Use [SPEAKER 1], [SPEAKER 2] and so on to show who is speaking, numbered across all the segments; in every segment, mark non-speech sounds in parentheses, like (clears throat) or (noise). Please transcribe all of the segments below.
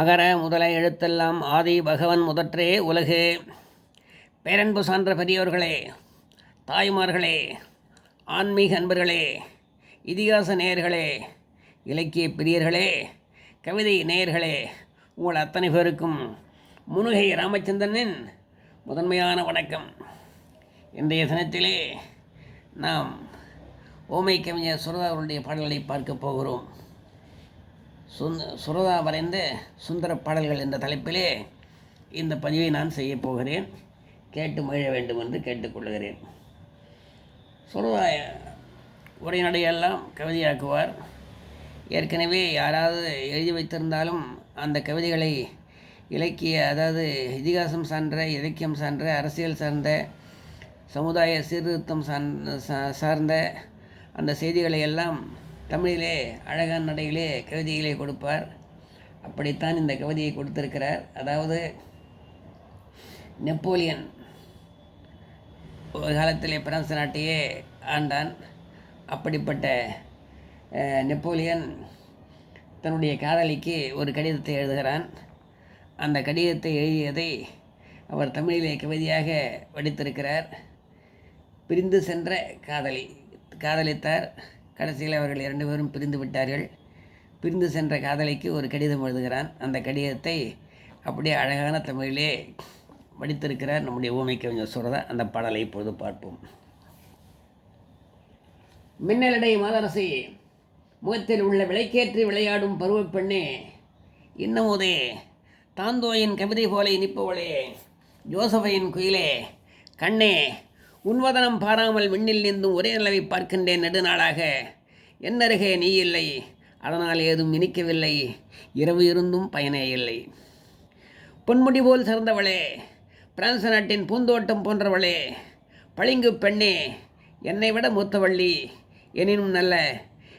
[SPEAKER 1] அகர முதல எழுத்தெல்லாம் ஆதி பகவன் முதற்றே உலகு பேரன்பு சான்ற பெரியோர்களே தாய்மார்களே ஆன்மீக அன்பர்களே இதிகாச நேயர்களே இலக்கிய பிரியர்களே கவிதை நேயர்களே உங்கள் அத்தனை பேருக்கும் முனுகை ராமச்சந்திரனின் முதன்மையான வணக்கம் இன்றைய தினத்திலே நாம் ஓமை கவிஞர் சுரதா அவருடைய பாடல்களை பார்க்கப் போகிறோம் சுந்த சுரதா வரைந்த சுந்தர பாடல்கள் என்ற தலைப்பிலே இந்த பதிவை நான் செய்யப் போகிறேன் கேட்டு மகிழ வேண்டும் என்று கேட்டுக்கொள்கிறேன் சுரதா உரைநடையெல்லாம் கவிதையாக்குவார் ஏற்கனவே யாராவது எழுதி வைத்திருந்தாலும் அந்த கவிதைகளை இலக்கிய அதாவது இதிகாசம் சான்ற இலக்கியம் சான்ற அரசியல் சார்ந்த சமுதாய சீர்திருத்தம் சார்ந்த அந்த செய்திகளை எல்லாம் தமிழிலே அழகான நடையிலே கவிதைகளை கொடுப்பார் அப்படித்தான் இந்த கவிதையை கொடுத்திருக்கிறார் அதாவது நெப்போலியன் ஒரு காலத்திலே பிரான்ஸ் நாட்டையே ஆண்டான் அப்படிப்பட்ட நெப்போலியன் தன்னுடைய காதலிக்கு ஒரு கடிதத்தை எழுதுகிறான் அந்த கடிதத்தை எழுதியதை அவர் தமிழிலே கவிதையாக வடித்திருக்கிறார் பிரிந்து சென்ற காதலி காதலித்தார் கடைசியில் அவர்கள் இரண்டு பேரும் பிரிந்து விட்டார்கள் பிரிந்து சென்ற காதலிக்கு ஒரு கடிதம் எழுதுகிறான் அந்த கடிதத்தை அப்படியே அழகான தமிழிலே வடித்திருக்கிறார் நம்முடைய ஊமை கவிஞர் சொல்கிறத அந்த பாடலை இப்பொழுது பார்ப்போம் மின்னலடை மாதரசி முகத்தில் உள்ள விளைக்கேற்றி விளையாடும் பருவ பெண்ணே இன்னமுதே தாந்தோயின் கவிதை போல இனிப்பவளே ஜோசபையின் குயிலே கண்ணே உன்வதனம் பாராமல் விண்ணில் நின்றும் ஒரே நிலவை பார்க்கின்றேன் நெடுநாளாக என்னருகே நீ இல்லை அதனால் ஏதும் இனிக்கவில்லை இரவு இருந்தும் பயனே இல்லை பொன்முடி போல் சிறந்தவளே பிரான்ஸ் நாட்டின் பூந்தோட்டம் போன்றவளே பளிங்கு பெண்ணே என்னை விட மூத்தவள்ளி எனினும் நல்ல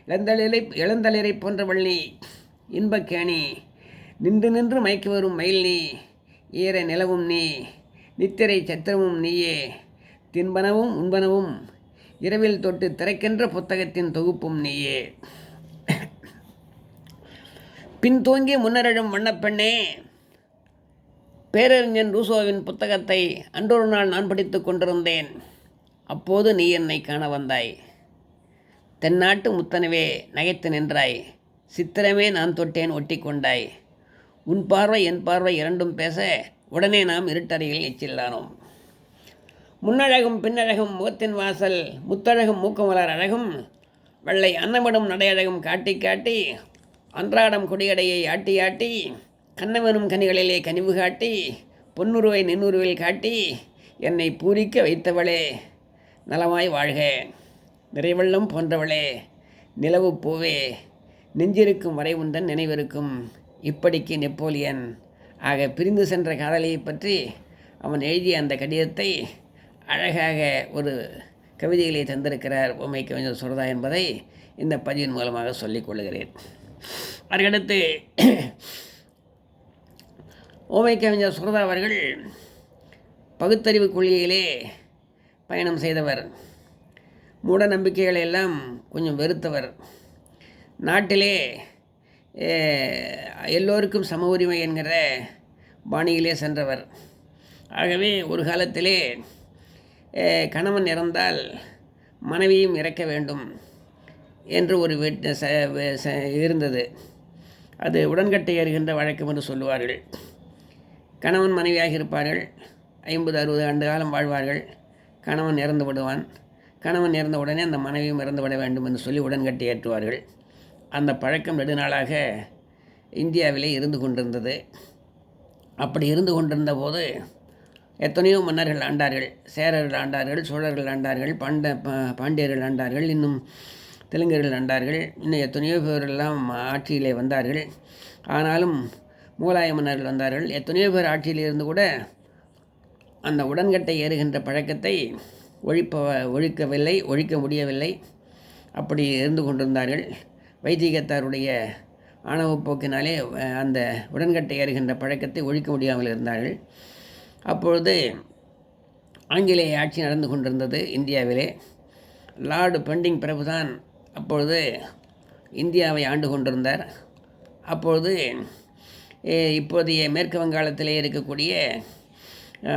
[SPEAKER 1] இளந்தளிரை இளந்தளிரை போன்றவள் நீ இன்பக்கேணி நின்று நின்று மயக்கி வரும் மயில் நீ ஈர நிலவும் நீ நித்திரை சத்திரமும் நீயே தின்பனவும் உண்பனவும் இரவில் தொட்டு திரைக்கின்ற புத்தகத்தின் தொகுப்பும் நீயே பின் முன்னரழும் வண்ணப்பெண்ணே பேரறிஞன் ரூசோவின் புத்தகத்தை அன்றொரு நாள் நான் படித்து கொண்டிருந்தேன் அப்போது நீ என்னை காண வந்தாய் தென்னாட்டு முத்தனவே நகைத்து நின்றாய் சித்திரமே நான் தொட்டேன் ஒட்டி கொண்டாய் உன் பார்வை என் பார்வை இரண்டும் பேச உடனே நாம் இருட்டறையில் எச்சில்லானோம் முன்னழகும் பின்னழகும் முகத்தின் வாசல் முத்தழகும் மூக்கம் வளர் அழகும் வெள்ளை அன்னமிடும் நடையழகும் காட்டி காட்டி அன்றாடம் கொடியடையை ஆட்டி ஆட்டி கண்ணவனும் கனிகளிலே கனிவு காட்டி பொன்னுருவை நின்னுருவில் காட்டி என்னை பூரிக்க வைத்தவளே நலமாய் வாழ்க நிறைவெள்ளம் போன்றவளே நிலவு பூவே நெஞ்சிருக்கும் வரை உந்தன் நினைவிருக்கும் இப்படிக்கு நெப்போலியன் ஆக பிரிந்து சென்ற காதலியை பற்றி அவன் எழுதிய அந்த கடிதத்தை அழகாக ஒரு கவிதைகளை தந்திருக்கிறார் உமை கவிஞர் சுரதா என்பதை இந்த பதிவின் மூலமாக சொல்லிக்கொள்கிறேன் அதற்கடுத்து ஓமை கவிஞர் சுரதா அவர்கள் பகுத்தறிவு கொள்கையிலே பயணம் செய்தவர் மூட நம்பிக்கைகளை எல்லாம் கொஞ்சம் வெறுத்தவர் நாட்டிலே எல்லோருக்கும் சம உரிமை என்கிற பாணியிலே சென்றவர் ஆகவே ஒரு காலத்திலே கணவன் இறந்தால் மனைவியும் இறக்க வேண்டும் என்று ஒரு இருந்தது அது உடன்கட்டை ஏறுகின்ற வழக்கம் என்று சொல்லுவார்கள் கணவன் மனைவியாக இருப்பார்கள் ஐம்பது அறுபது ஆண்டு காலம் வாழ்வார்கள் கணவன் இறந்து விடுவான் கணவன் இறந்த உடனே அந்த மனைவியும் இறந்து விட வேண்டும் என்று சொல்லி உடன்கட்டை ஏற்றுவார்கள் அந்த பழக்கம் நெடுநாளாக இந்தியாவிலே இருந்து கொண்டிருந்தது அப்படி இருந்து கொண்டிருந்த போது எத்தனையோ மன்னர்கள் ஆண்டார்கள் சேரர்கள் ஆண்டார்கள் சோழர்கள் ஆண்டார்கள் பாண்ட பாண்டியர்கள் ஆண்டார்கள் இன்னும் தெலுங்கர்கள் ஆண்டார்கள் இன்னும் எத்தனையோ பேரெல்லாம் ஆட்சியிலே வந்தார்கள் ஆனாலும் மூலாய மன்னர்கள் வந்தார்கள் எத்தனையோ பேர் ஆட்சியில் இருந்து கூட அந்த உடன்கட்டை ஏறுகின்ற பழக்கத்தை ஒழிப்ப ஒழிக்கவில்லை ஒழிக்க முடியவில்லை அப்படி இருந்து கொண்டிருந்தார்கள் வைதிகத்தாருடைய ஆணவ போக்கினாலே அந்த உடன்கட்டை ஏறுகின்ற பழக்கத்தை ஒழிக்க முடியாமல் இருந்தார்கள் அப்பொழுது ஆங்கிலேய ஆட்சி நடந்து கொண்டிருந்தது இந்தியாவிலே லார்டு பெண்டிங் பிரபுதான் அப்பொழுது இந்தியாவை ஆண்டு கொண்டிருந்தார் அப்பொழுது இப்போதைய மேற்கு வங்காளத்திலே இருக்கக்கூடிய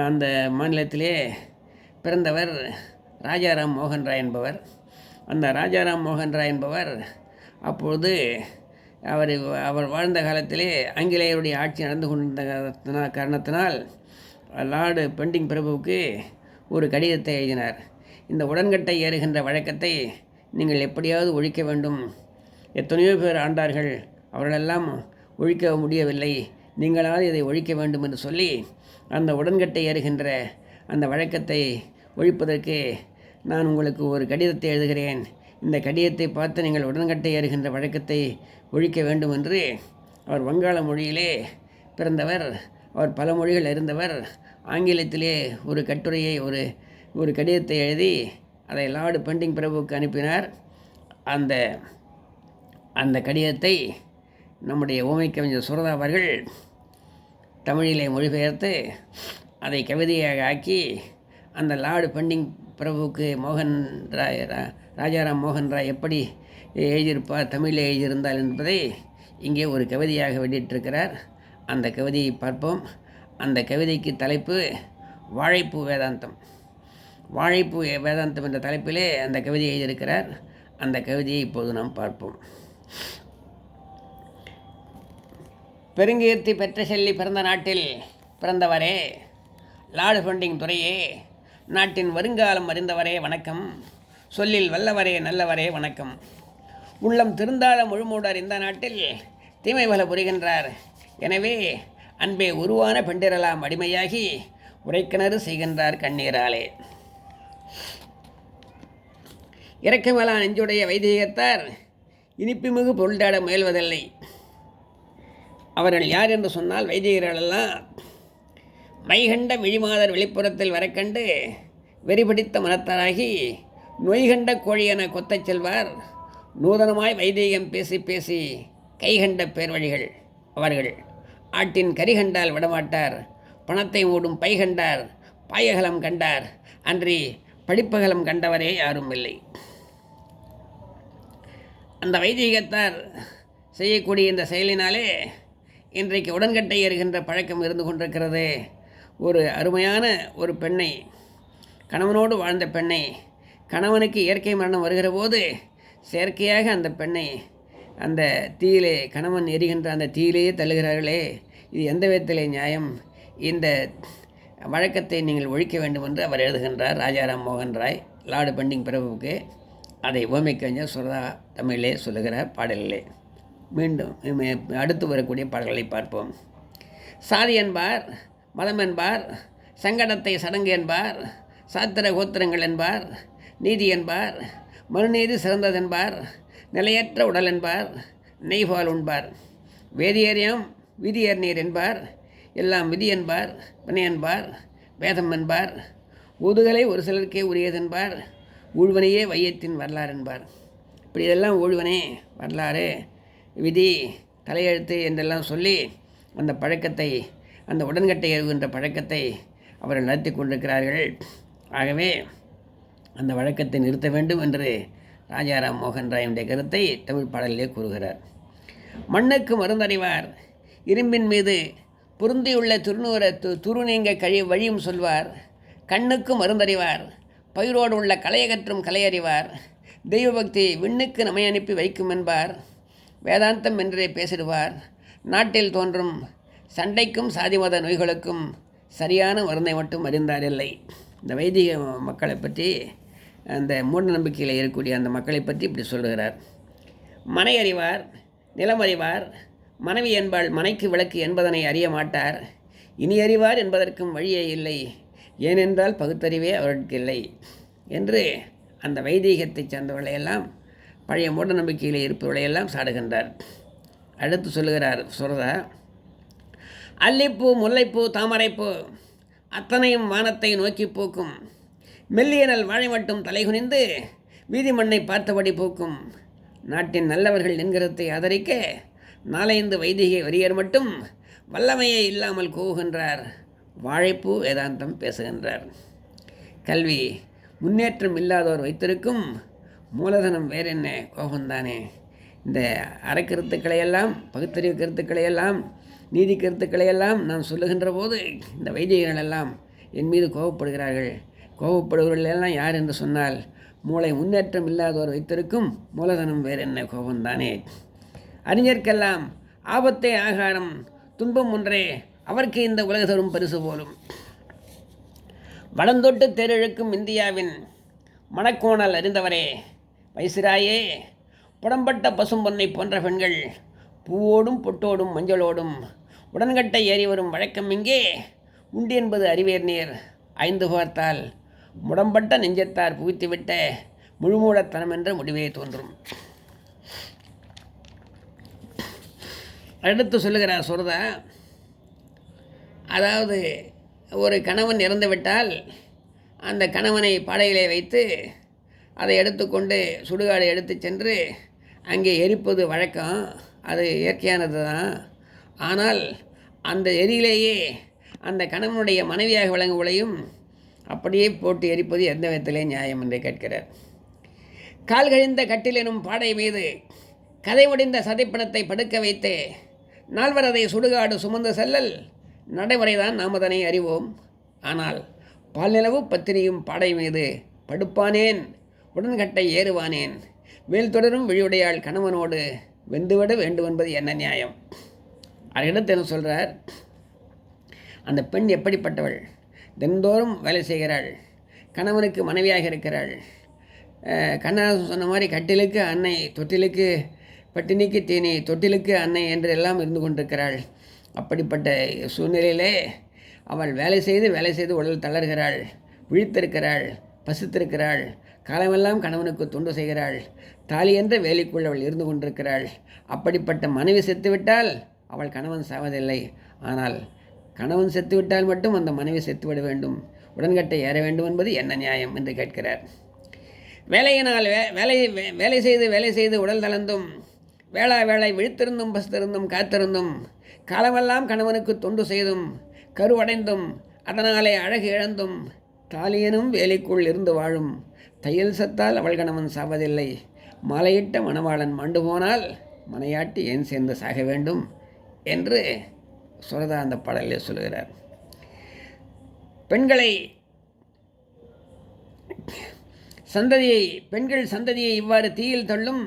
[SPEAKER 1] அந்த மாநிலத்திலே பிறந்தவர் ராஜாராம் மோகன் ராய் என்பவர் அந்த ராஜாராம் மோகன் ராய் என்பவர் அப்பொழுது அவர் அவர் வாழ்ந்த காலத்திலே ஆங்கிலேயருடைய ஆட்சி நடந்து கொண்டிருந்த காரணத்தினால் லார்டு பெண்டிங் பிரபுவுக்கு ஒரு கடிதத்தை எழுதினார் இந்த உடன்கட்டை ஏறுகின்ற வழக்கத்தை நீங்கள் எப்படியாவது ஒழிக்க வேண்டும் எத்தனையோ பேர் ஆண்டார்கள் அவர்களெல்லாம் ஒழிக்க முடியவில்லை நீங்களாவது இதை ஒழிக்க வேண்டும் என்று சொல்லி அந்த உடன்கட்டை ஏறுகின்ற அந்த வழக்கத்தை ஒழிப்பதற்கு நான் உங்களுக்கு ஒரு கடிதத்தை எழுதுகிறேன் இந்த கடிதத்தை பார்த்து நீங்கள் உடன்கட்டை ஏறுகின்ற வழக்கத்தை ஒழிக்க வேண்டும் என்று அவர் வங்காள மொழியிலே பிறந்தவர் அவர் பல மொழிகள் இருந்தவர் ஆங்கிலத்திலே ஒரு கட்டுரையை ஒரு ஒரு கடிதத்தை எழுதி அதை லார்டு பெண்டிங் பிரபுவுக்கு அனுப்பினார் அந்த அந்த கடிதத்தை நம்முடைய ஓமை கவிஞர் சுரதா அவர்கள் தமிழிலே மொழிபெயர்த்து அதை கவிதையாக ஆக்கி அந்த லார்டு பெண்டிங் பிரபுவுக்கு மோகன் ராய் ராஜாராம் மோகன் ராய் எப்படி எழுதியிருப்பார் தமிழில் எழுதியிருந்தார் என்பதை இங்கே ஒரு கவிதையாக வெளியிட்டிருக்கிறார் அந்த கவிதையை பார்ப்போம் அந்த கவிதைக்கு தலைப்பு வாழைப்பூ வேதாந்தம் வாழைப்பூ வேதாந்தம் என்ற தலைப்பிலே அந்த கவிதையை எழுதியிருக்கிறார் அந்த கவிதையை இப்போது நாம் பார்ப்போம் பெருங்கீர்த்தி பெற்ற செல்லி பிறந்த நாட்டில் பிறந்தவரே லார்டு ஃபண்டிங் துறையே நாட்டின் வருங்காலம் அறிந்தவரே வணக்கம் சொல்லில் வல்லவரே நல்லவரே வணக்கம் உள்ளம் திருந்தாத முழுமூடர் இந்த நாட்டில் தீமை பல புரிகின்றார் எனவே அன்பே உருவான பெண்டிரலாம் அடிமையாகி உரைக்கிணறு செய்கின்றார் கண்ணீராலே இறக்கமலா நெஞ்சுடைய வைதிகத்தார் இனிப்புமிகு பொருள்தாட முயல்வதில்லை அவர்கள் யார் என்று சொன்னால் வைதிகர்களெல்லாம் மைகண்ட விழிமாதர் வெளிப்புறத்தில் வரக்கண்டு வெறிபிடித்த மனத்தாராகி நொய்கண்ட கோழி என கொத்தச் செல்வார் நூதனமாய் வைதீகம் பேசி பேசி கைகண்ட பேர்வழிகள் அவர்கள் ஆட்டின் கரிகண்டால் கண்டால் விடமாட்டார் பணத்தை ஓடும் பை கண்டார் பாயகலம் கண்டார் அன்றி படிப்பகலம் கண்டவரே யாரும் இல்லை அந்த வைதிகத்தார் செய்யக்கூடிய இந்த செயலினாலே இன்றைக்கு உடன்கட்டை ஏறுகின்ற பழக்கம் இருந்து கொண்டிருக்கிறது ஒரு அருமையான ஒரு பெண்ணை கணவனோடு வாழ்ந்த பெண்ணை கணவனுக்கு இயற்கை மரணம் வருகிற போது செயற்கையாக அந்த பெண்ணை அந்த தீயிலே கணவன் எரிகின்ற அந்த தீயிலேயே தள்ளுகிறார்களே இது எந்த விதத்திலே நியாயம் இந்த வழக்கத்தை நீங்கள் ஒழிக்க வேண்டும் என்று அவர் எழுதுகின்றார் ராஜாராம் மோகன் ராய் லார்டு பெண்டிங் பிரபுவுக்கு அதை ஓமை கவிஞர் சுரதா தமிழிலே சொல்லுகிறார் பாடலிலே மீண்டும் அடுத்து வரக்கூடிய பாடல்களை பார்ப்போம் சாதி என்பார் மதம் என்பார் சங்கடத்தை சடங்கு என்பார் சாத்திர கோத்திரங்கள் என்பார் நீதி என்பார் மறுநீதி சிறந்ததென்பார் நிலையற்ற உடல் என்பார் நெய்பால் உண்பார் வேதியேரியம் விதியர் நீர் என்பார் எல்லாம் விதி என்பார் வினை என்பார் வேதம் என்பார் முதுகலை ஒரு சிலருக்கே உரியதென்பார் ஊழ்வனையே வையத்தின் வரலாறு என்பார் இப்படி இதெல்லாம் ஊழ்வனே வரலாறு விதி தலையெழுத்து என்றெல்லாம் சொல்லி அந்த பழக்கத்தை அந்த உடன்கட்டை எழுகின்ற பழக்கத்தை அவர்கள் நடத்தி கொண்டிருக்கிறார்கள் ஆகவே அந்த வழக்கத்தை நிறுத்த வேண்டும் என்று ராஜாராம் மோகன் ராயனுடைய கருத்தை தமிழ் பாடலிலே கூறுகிறார் மண்ணுக்கு மருந்தறிவார் இரும்பின் மீது பொருந்தியுள்ள துருநூற து துருநீங்க கழி வழியும் சொல்வார் கண்ணுக்கு மருந்தறிவார் பயிரோடு உள்ள கலையகற்றும் கலையறிவார் தெய்வபக்தி விண்ணுக்கு நம்மை அனுப்பி வைக்கும் என்பார் வேதாந்தம் என்றே பேசிடுவார் நாட்டில் தோன்றும் சண்டைக்கும் சாதிமத நோய்களுக்கும் சரியான மருந்தை மட்டும் அறிந்தார் இல்லை இந்த வைதிக மக்களை பற்றி அந்த மூட நம்பிக்கையில் இருக்கக்கூடிய அந்த மக்களை பற்றி இப்படி சொல்லுகிறார்
[SPEAKER 2] மனை அறிவார்
[SPEAKER 1] நிலம் அறிவார் மனைவி என்பால் மனைக்கு விளக்கு என்பதனை அறிய மாட்டார் இனி அறிவார் என்பதற்கும் வழியே இல்லை ஏனென்றால் பகுத்தறிவே அவருக்கு இல்லை என்று அந்த வைதீகத்தை சார்ந்தவர்களையெல்லாம் பழைய மூட நம்பிக்கையில் இருப்பவர்களையெல்லாம் சாடுகின்றார் அடுத்து சொல்லுகிறார் சுரதா அல்லிப்பூ முல்லைப்பூ தாமரைப்பூ அத்தனையும் வானத்தை நோக்கி போக்கும் மெல்லியனல் வாழை மட்டும் தலைகுனிந்து வீதி மண்ணை பார்த்தபடி போக்கும் நாட்டின் நல்லவர்கள் என்கிறதை ஆதரிக்க நாலைந்து வைதிக வரியர் மட்டும் வல்லமையே இல்லாமல் கூவுகின்றார் வாழைப்பூ வேதாந்தம் பேசுகின்றார் கல்வி முன்னேற்றம் இல்லாதோர் வைத்திருக்கும் மூலதனம் வேற என்ன கோபம்தானே இந்த அறக்கருத்துக்களை எல்லாம் பகுத்தறிவு கருத்துக்களை எல்லாம் நீதி கருத்துக்களை எல்லாம் நான் சொல்லுகின்ற போது இந்த வைத்தியர்கள் எல்லாம் என் மீது கோபப்படுகிறார்கள் கோபப்படுபவர்களெல்லாம் யார் என்று சொன்னால் மூளை முன்னேற்றம் இல்லாதவர் வைத்திருக்கும் மூலதனம் வேறு என்ன கோபம்தானே அறிஞர்க்கெல்லாம் ஆபத்தை ஆகாரம் துன்பம் ஒன்றே அவருக்கு இந்த உலக தரும் பரிசு போலும் வளந்தொட்டு தேரிழக்கும் இந்தியாவின் மணக்கோணல் அறிந்தவரே வைசிராயே புடம்பட்ட பசும்பொன்னை போன்ற பெண்கள் பூவோடும் பொட்டோடும் மஞ்சளோடும் உடன்கட்டை ஏறி வரும் வழக்கம் இங்கே உண்டு என்பது அறிவேர் நீர் ஐந்து பார்த்தால் முடம்பட்ட நெஞ்சத்தார் புகுத்திவிட்ட முழுமூடத்தனம் என்ற முடிவே தோன்றும் அடுத்து சொல்லுகிறார் சுரதா அதாவது ஒரு கணவன் இறந்துவிட்டால் அந்த கணவனை பாடையிலே வைத்து அதை எடுத்துக்கொண்டு சுடுகாடு எடுத்து சென்று அங்கே எரிப்பது வழக்கம் அது இயற்கையானது தான் ஆனால் அந்த எரியிலேயே அந்த கணவனுடைய மனைவியாக விளங்குவதையும் அப்படியே போட்டு எரிப்பது எந்த விதத்திலே நியாயம் என்று கேட்கிறார் கால் கழிந்த கட்டிலெனும் பாடை மீது கதை ஒடிந்த சதைப்பணத்தை படுக்க வைத்து நால்வரதை சுடுகாடு சுமந்து செல்லல் நடைமுறைதான் நாம் அதனை அறிவோம் ஆனால் பால்நிலவு பத்திரியும் பாடை மீது படுப்பானேன் உடன்கட்டை ஏறுவானேன் மேல் தொடரும் விழியுடையாள் கணவனோடு வெந்துவிட வேண்டும் என்பது என்ன நியாயம் அதனிடத்து என்ன சொல்கிறார் அந்த பெண் எப்படிப்பட்டவள் தினந்தோறும் வேலை செய்கிறாள் கணவனுக்கு மனைவியாக இருக்கிறாள் கண்ணதாசன் சொன்ன மாதிரி கட்டிலுக்கு அன்னை தொட்டிலுக்கு பட்டினிக்கு தேனி தொட்டிலுக்கு அன்னை என்று எல்லாம் இருந்து கொண்டிருக்கிறாள் அப்படிப்பட்ட சூழ்நிலையிலே அவள் வேலை செய்து வேலை செய்து உடல் தளர்கிறாள் விழித்திருக்கிறாள் பசித்திருக்கிறாள் காலமெல்லாம் கணவனுக்கு தொண்டு செய்கிறாள் தாலி என்ற வேலைக்குள் அவள் இருந்து கொண்டிருக்கிறாள் அப்படிப்பட்ட மனைவி செத்துவிட்டால் அவள் கணவன் சாவதில்லை ஆனால் கணவன் செத்துவிட்டால் மட்டும் அந்த மனைவி செத்துவிட வேண்டும் உடன்கட்டை ஏற வேண்டும் என்பது என்ன நியாயம் என்று கேட்கிறார் வேலையினால் வே வேலை வேலை செய்து வேலை செய்து உடல் தளர்ந்தும் வேளா வேளை விழித்திருந்தும் பசித்திருந்தும் காத்திருந்தும் காலமெல்லாம் கணவனுக்கு தொண்டு செய்தும் கருவடைந்தும் அதனாலே அழகு இழந்தும் தாலியனும் வேலைக்குள் இருந்து வாழும் தையல் சத்தால் அவள் கணவன் சாவதில்லை மாலையிட்ட மணவாளன் மாண்டு போனால் மனையாட்டி ஏன் சேர்ந்து சாக வேண்டும் என்று சொல்கிறதா அந்த பாடலில் சொல்கிறார் பெண்களை சந்ததியை பெண்கள் சந்ததியை இவ்வாறு தீயில் தள்ளும்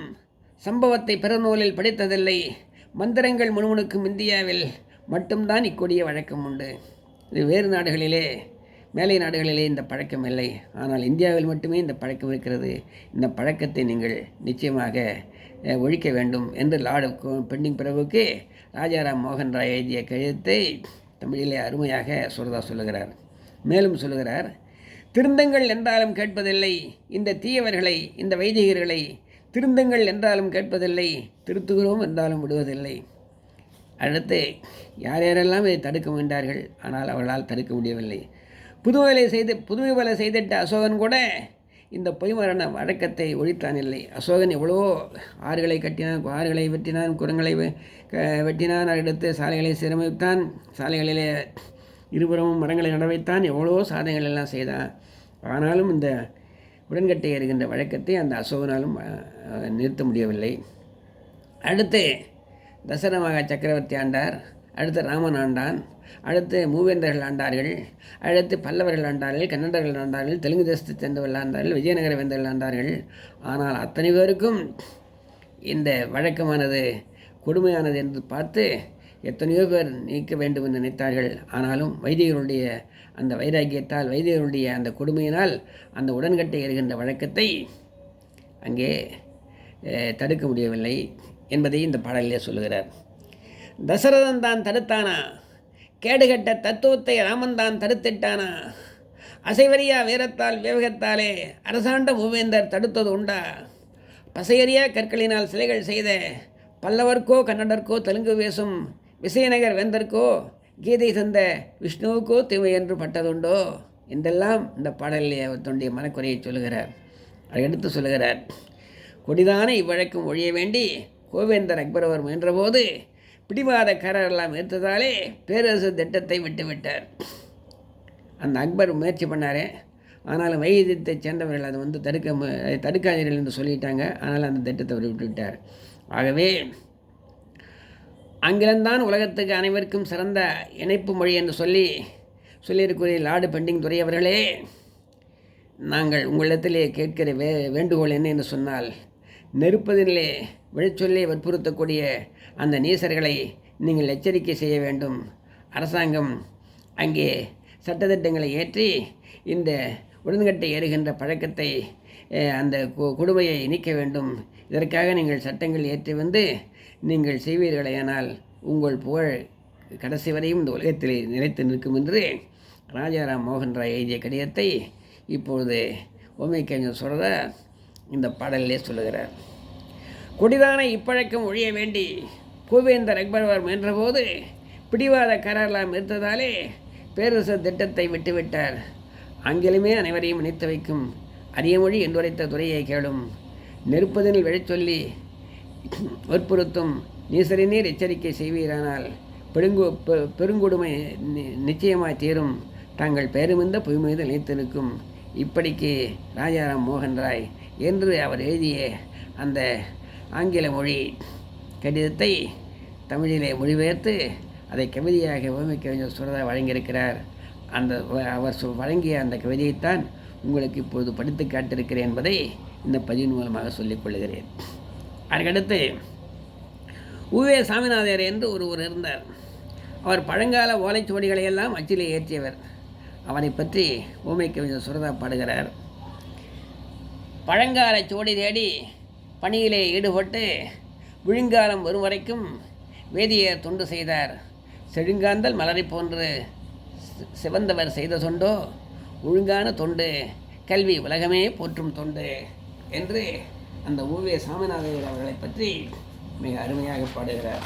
[SPEAKER 1] சம்பவத்தை பிறநூலில் படித்ததில்லை மந்திரங்கள் முணுமுணுக்கும் இந்தியாவில் மட்டும்தான் இக்கொடிய வழக்கம் உண்டு இது வேறு நாடுகளிலே மேலை நாடுகளிலே இந்த பழக்கம் இல்லை ஆனால் இந்தியாவில் மட்டுமே இந்த பழக்கம் இருக்கிறது இந்த பழக்கத்தை நீங்கள் நிச்சயமாக ஒழிக்க வேண்டும் என்று லார்டு பெண்டிங் பிரபுக்கு ராஜாராம் மோகன் ராய் எழுதிய கழுத்தை தமிழிலே அருமையாக சுரதா சொல்லுகிறார் மேலும் சொல்லுகிறார் திருந்தங்கள் என்றாலும் கேட்பதில்லை இந்த தீயவர்களை இந்த வைதிகர்களை திருந்தங்கள் என்றாலும் கேட்பதில்லை திருத்துகிறோம் என்றாலும் விடுவதில்லை அடுத்து யார் யாரெல்லாம் இதை தடுக்க முயன்றார்கள் ஆனால் அவர்களால் தடுக்க முடியவில்லை புதுவலை செய்து புதுவை வேலை செய்திட்ட அசோகன் கூட இந்த பொய்மரண வழக்கத்தை ஒழித்தான் இல்லை அசோகன் எவ்வளவோ ஆறுகளை கட்டினான் ஆறுகளை வெட்டினான் குரங்களை வெட்டினான் அடுத்து சாலைகளை சிரமித்தான் சாலைகளிலே இருபுறமும் மரங்களை நடவைத்தான் எவ்வளவோ சாதனைகள் எல்லாம் செய்தான் ஆனாலும் இந்த உடன்கட்டை எறுகின்ற வழக்கத்தை அந்த அசோகனாலும் நிறுத்த முடியவில்லை அடுத்து தசரமாக சக்கரவர்த்தி ஆண்டார் அடுத்து ராமன் ஆண்டான் அடுத்து மூவேந்தர்கள் ஆண்டார்கள் அடுத்து பல்லவர்கள் ஆண்டார்கள் கன்னடர்கள் ஆண்டார்கள் தெலுங்கு தேசத்தை சேர்ந்தவர்கள் ஆண்டார்கள் விஜயநகர வேந்தர்கள் ஆண்டார்கள் ஆனால் அத்தனை பேருக்கும் இந்த வழக்கமானது கொடுமையானது என்று பார்த்து எத்தனையோ பேர் நீக்க வேண்டும் என்று நினைத்தார்கள் ஆனாலும் வைத்தியர்களுடைய அந்த வைராக்கியத்தால் வைத்தியர்களுடைய அந்த கொடுமையினால் அந்த உடன்கட்டை எறுகின்ற வழக்கத்தை அங்கே தடுக்க முடியவில்லை என்பதை இந்த பாடலிலே சொல்லுகிறார் தசரதன் தான் தடுத்தானா கேடுகட்ட தத்துவத்தை ராமன்தான் தடுத்திட்டானா அசைவரியா வீரத்தால் விவேகத்தாலே அரசாண்ட பூவேந்தர் தடுத்தது உண்டா பசையறியா கற்களினால் சிலைகள் செய்த பல்லவர்க்கோ கன்னடர்க்கோ தெலுங்கு வேசும் விசயநகர் வேந்தர்க்கோ கீதை தந்த விஷ்ணுவுக்கோ தீமை என்று பட்டதுண்டோ என்றெல்லாம் இந்த பாடலிலே தன்னுடைய மனக்குறையை சொல்கிறார் அதை எடுத்து சொல்கிறார் கொடிதான இவ்வழக்கம் ஒழிய வேண்டி கோவேந்தர் அக்பர் அவர் முயன்றபோது பிடிவாதக்காரரெல்லாம் ஏற்றதாலே பேரரசு திட்டத்தை விட்டுவிட்டார் அந்த அக்பர் முயற்சி பண்ணார் ஆனாலும் வைத்தியத்தை சேர்ந்தவர்கள் அதை வந்து தடுக்க தடுக்காதீர்கள் என்று சொல்லிட்டாங்க ஆனால் அந்த திட்டத்தை அவர் விட்டுவிட்டார் ஆகவே அங்கிருந்தான் உலகத்துக்கு அனைவருக்கும் சிறந்த இணைப்பு மொழி என்று சொல்லி சொல்லியிருக்கிற லார்டு பெண்டிங் துறை அவர்களே நாங்கள் உங்களிடத்திலே கேட்கிற வே வேண்டுகோள் என்ன என்று சொன்னால் நெருப்பதிலே விழச்சொல்லை வற்புறுத்தக்கூடிய அந்த நீசர்களை நீங்கள் எச்சரிக்கை செய்ய வேண்டும் அரசாங்கம் அங்கே சட்டத்திட்டங்களை ஏற்றி இந்த உடன்கட்டை ஏறுகின்ற பழக்கத்தை அந்த கொடுமையை நீக்க வேண்டும் இதற்காக நீங்கள் சட்டங்கள் ஏற்றி வந்து நீங்கள் செய்வீர்களேயானால் உங்கள் புகழ் கடைசி வரையும் இந்த உலகத்தில் நிலைத்து நிற்கும் என்று ராஜாராம் மோகன் ராய் எழுதிய கடிதத்தை இப்பொழுது ஓமை கவிஞர் சொல்கிற இந்த பாடலிலே சொல்லுகிறார் குடிதானை இப்பழக்கம் ஒழிய வேண்டி பூவேந்தர் அக்பர்வர் முயன்றபோது கரெல்லாம் இருந்ததாலே பேரரசு திட்டத்தை விட்டுவிட்டார் ஆங்கிலமே அனைவரையும் இணைத்து வைக்கும் அரிய மொழி என்றுரைத்த துறையை கேளும் நெருப்பதனில் விழச்சொல்லி வற்புறுத்தும் நீர் எச்சரிக்கை செய்வீரானால் பெருங்கு பெருங்கொடுமை நிச்சயமாய் தீரும் தாங்கள் பேருமிந்த புய்மீது நினைத்திருக்கும் இப்படிக்கு ராஜாராம் மோகன் ராய் என்று அவர் எழுதிய அந்த ஆங்கில மொழி கடிதத்தை தமிழிலே மொழிபெயர்த்து அதை கவிதையாக உவமை கவிஞர் சுரதா வழங்கியிருக்கிறார் அந்த அவர் வழங்கிய அந்த கவிதையைத்தான் உங்களுக்கு இப்பொழுது படித்து காட்டிருக்கிறேன் என்பதை இந்த பதிவின் மூலமாக சொல்லிக்கொள்கிறேன் அதற்கடுத்து உவே சாமிநாதர் என்று ஒருவர் இருந்தார் அவர் பழங்கால ஓலைச்சுவடிகளை எல்லாம் அச்சிலே ஏற்றியவர் அவரை பற்றி ஊமை கவிஞர் சுரதா பாடுகிறார் பழங்கால சுவடி தேடி பணியிலே ஈடுபட்டு விழுங்காலம் வரும் வரைக்கும் வேதியர் தொண்டு செய்தார் செழுங்காந்தல் மலரை போன்று சிவந்தவர் செய்த தொண்டோ ஒழுங்கான தொண்டு கல்வி உலகமே போற்றும் தொண்டு என்று அந்த ஓவிய சாமிநாதையர் அவர்களை பற்றி மிக அருமையாக பாடுகிறார்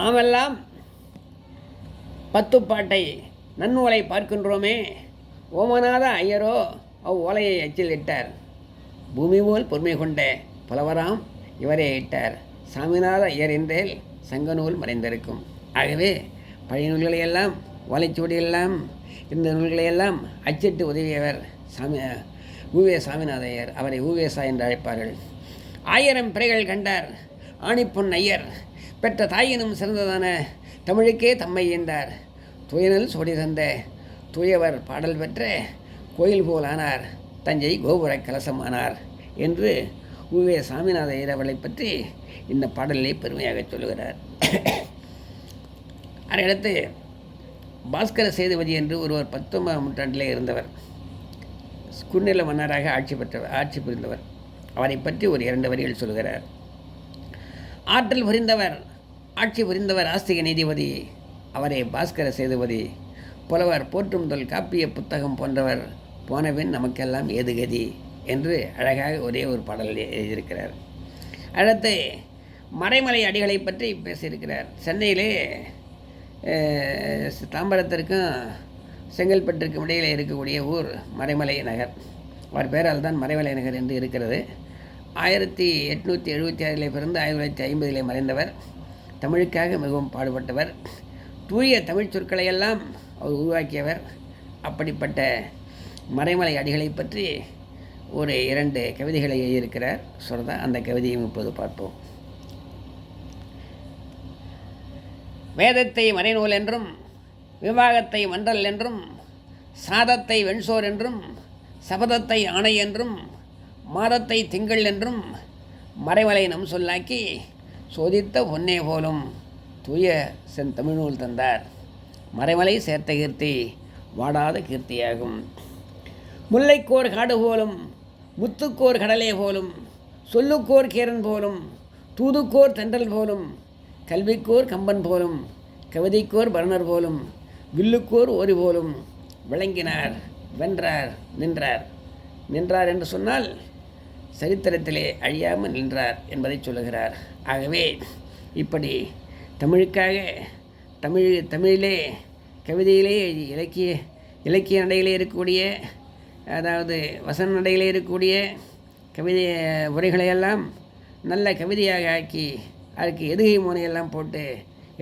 [SPEAKER 1] நாமெல்லாம் பத்துப்பாட்டை நன்னூலை பார்க்கின்றோமே ஓமநாத ஐயரோ அவ் ஓலையை அச்சில் இட்டார் பூமி போல் பொறுமை கொண்ட புலவராம் இவரே இட்டார் சாமிநாத ஐயர் என்றேல் சங்கநூல் மறைந்திருக்கும் ஆகவே பழைய நூல்களையெல்லாம் ஓலைச்சுவடியெல்லாம் இந்த நூல்களையெல்லாம் அச்சிட்டு உதவியவர் சாமி ஊவே சாமிநாதையர் ஐயர் அவரை ஊவேசா என்று அழைப்பார்கள் ஆயிரம் பிறைகள் கண்டார் ஆணிப்பொன் ஐயர் பெற்ற தாயினும் சிறந்ததான தமிழுக்கே தம்மை என்றார் துயனல் சொடி தந்த தூயவர் பாடல் பெற்ற கோயில் போல் ஆனார் தஞ்சை கோபுர கலசமானார் என்று உவே சாமிநாத ஐயரவர்களை பற்றி இந்த பாடலிலே பெருமையாக சொல்லுகிறார் (clears throat) அதையடுத்து பாஸ்கர சேதுபதி என்று ஒருவர் பத்தொன்பதாம் நூற்றாண்டிலே இருந்தவர் குன்னில மன்னராக ஆட்சி பெற்றவர் ஆட்சி புரிந்தவர் அவரை பற்றி ஒரு இரண்டு வரிகள் சொல்கிறார் ஆற்றல் புரிந்தவர் ஆட்சி புரிந்தவர் ஆஸ்திக நீதிபதி அவரே பாஸ்கர சேதுபதி புலவர் போற்றும் தொல் காப்பிய புத்தகம் போன்றவர் போனவன் நமக்கெல்லாம் ஏதுகதி என்று அழகாக ஒரே ஒரு பாடல் எழுதியிருக்கிறார் அடுத்து மறைமலை அடிகளை பற்றி பேசியிருக்கிறார் சென்னையிலே தாம்பரத்திற்கும் செங்கல்பட்டிற்கும் இடையில் இருக்கக்கூடிய ஊர் மறைமலை நகர் அவர் பேரால் தான் மறைமலை நகர் என்று இருக்கிறது ஆயிரத்தி எட்நூற்றி எழுபத்தி ஆறில் பிறந்து ஆயிரத்தி தொள்ளாயிரத்தி ஐம்பதிலே மறைந்தவர் தமிழுக்காக மிகவும் பாடுபட்டவர் தூய தமிழ் சொற்களையெல்லாம் அவர் உருவாக்கியவர் அப்படிப்பட்ட மறைமலை அடிகளை பற்றி ஒரு இரண்டு கவிதைகளை எழுதியிருக்கிறார் சொல்கிறத அந்த கவிதையும் இப்போது பார்ப்போம் வேதத்தை மறைநூல் என்றும் விவாகத்தை மன்றல் என்றும் சாதத்தை வெண்சோர் என்றும் சபதத்தை ஆணை என்றும் மாதத்தை திங்கள் என்றும் மறைமலை நம் சொல்லாக்கி சோதித்த பொன்னே போலும் தூய செந்தமிழ்நூல் தந்தார் மறைமலை சேர்த்த கீர்த்தி வாடாத கீர்த்தியாகும் முல்லைக்கோர் காடு போலும் முத்துக்கோர் கடலே போலும் சொல்லுக்கோர் கேரன் போலும் தூதுக்கோர் தென்றல் போலும் கல்விக்கோர் கம்பன் போலும் கவிதைக்கோர் பரணர் போலும் வில்லுக்கோர் ஓரி போலும் விளங்கினார் வென்றார் நின்றார் நின்றார் என்று சொன்னால் சரித்திரத்திலே அழியாமல் நின்றார் என்பதை சொல்லுகிறார் ஆகவே இப்படி தமிழுக்காக தமிழ் தமிழிலே கவிதையிலே இலக்கிய இலக்கிய நடையிலே இருக்கக்கூடிய அதாவது வசன நடையில் இருக்கக்கூடிய கவிதை உரைகளையெல்லாம் நல்ல கவிதையாக ஆக்கி அதுக்கு எதுகை முனையெல்லாம் போட்டு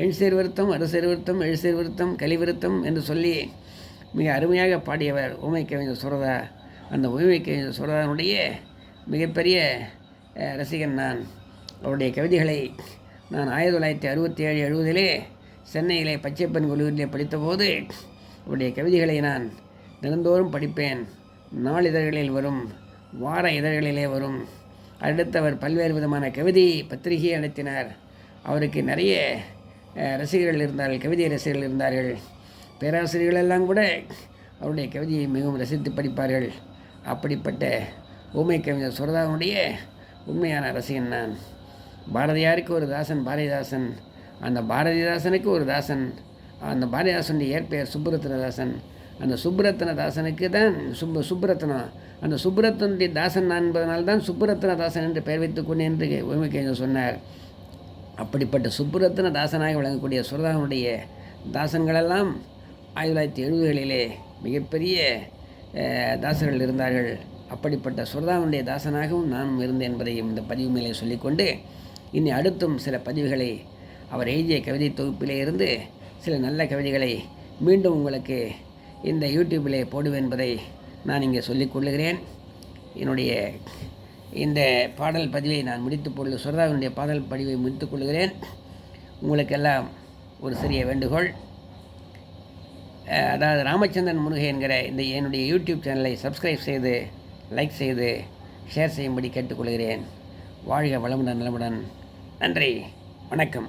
[SPEAKER 1] எண் சீர்விருத்தம் அரு சீர்விருத்தம் எழு சீர்விருத்தம் கலிவிருத்தம் என்று சொல்லி மிக அருமையாக பாடியவர் உமை கவிஞர் சுரதா அந்த உமை கவிஞர் சுரதானுடைய மிகப்பெரிய ரசிகன் நான் அவருடைய கவிதைகளை நான் ஆயிரத்தி தொள்ளாயிரத்தி அறுபத்தி ஏழு எழுபதிலே சென்னையிலே பச்சைப்பன் கல்லூரியிலே படித்தபோது அவருடைய கவிதைகளை நான் தினந்தோறும் படிப்பேன் நாளிதழ்களில் வரும் வார இதழ்களிலே வரும் அடுத்தவர் பல்வேறு விதமான கவிதை பத்திரிகை நடத்தினார் அவருக்கு நிறைய ரசிகர்கள் இருந்தார்கள் கவிதை ரசிகர்கள் இருந்தார்கள் பேராசிரியர்கள் எல்லாம் கூட அவருடைய கவிதையை மிகவும் ரசித்து படிப்பார்கள் அப்படிப்பட்ட ஊமை கவிஞர் சுரதாவுடைய உண்மையான ரசிகன் நான் பாரதியாருக்கு ஒரு தாசன் பாரதிதாசன் அந்த பாரதிதாசனுக்கு ஒரு தாசன் அந்த பாரதிதாசனுடைய இயற்பெயர் சுப்புரத்னதாசன் அந்த சுப்ரத்ன தாசனுக்கு தான் சுப் சுப்ரத்னம் அந்த சுப்ரத்தனுடைய தாசன் நான் என்பதனால்தான் சுப்ரத்ன தாசன் என்று பெயர் வைத்துக் கொண்டேன் என்று உரிமைக்கறிஞர் சொன்னார் அப்படிப்பட்ட சுப்ரத்ன தாசனாக விளங்கக்கூடிய சுரதாவனுடைய தாசன்களெல்லாம் ஆயிரத்தி தொள்ளாயிரத்தி எழுபதுகளிலே மிகப்பெரிய தாசர்கள் இருந்தார்கள் அப்படிப்பட்ட சுரதாவனுடைய தாசனாகவும் நானும் இருந்தேன் என்பதையும் இந்த பதிவு மேலே சொல்லிக்கொண்டு இனி அடுத்தும் சில பதிவுகளை அவர் எழுதிய கவிதை தொகுப்பிலே இருந்து சில நல்ல கவிதைகளை மீண்டும் உங்களுக்கு இந்த யூடியூப்பில் போடுவேன் என்பதை நான் இங்கே சொல்லிக்கொள்ளுகிறேன் என்னுடைய இந்த பாடல் பதிவை நான் முடித்து கொள்ள சுரதாவினுடைய பாடல் பதிவை முடித்துக் கொள்கிறேன் உங்களுக்கெல்லாம் ஒரு சிறிய வேண்டுகோள் அதாவது ராமச்சந்திரன் முருகை என்கிற இந்த என்னுடைய யூடியூப் சேனலை சப்ஸ்கிரைப் செய்து லைக் செய்து ஷேர் செய்யும்படி கேட்டுக்கொள்கிறேன் வாழ்க வளமுடன் நலமுடன் நன்றி வணக்கம்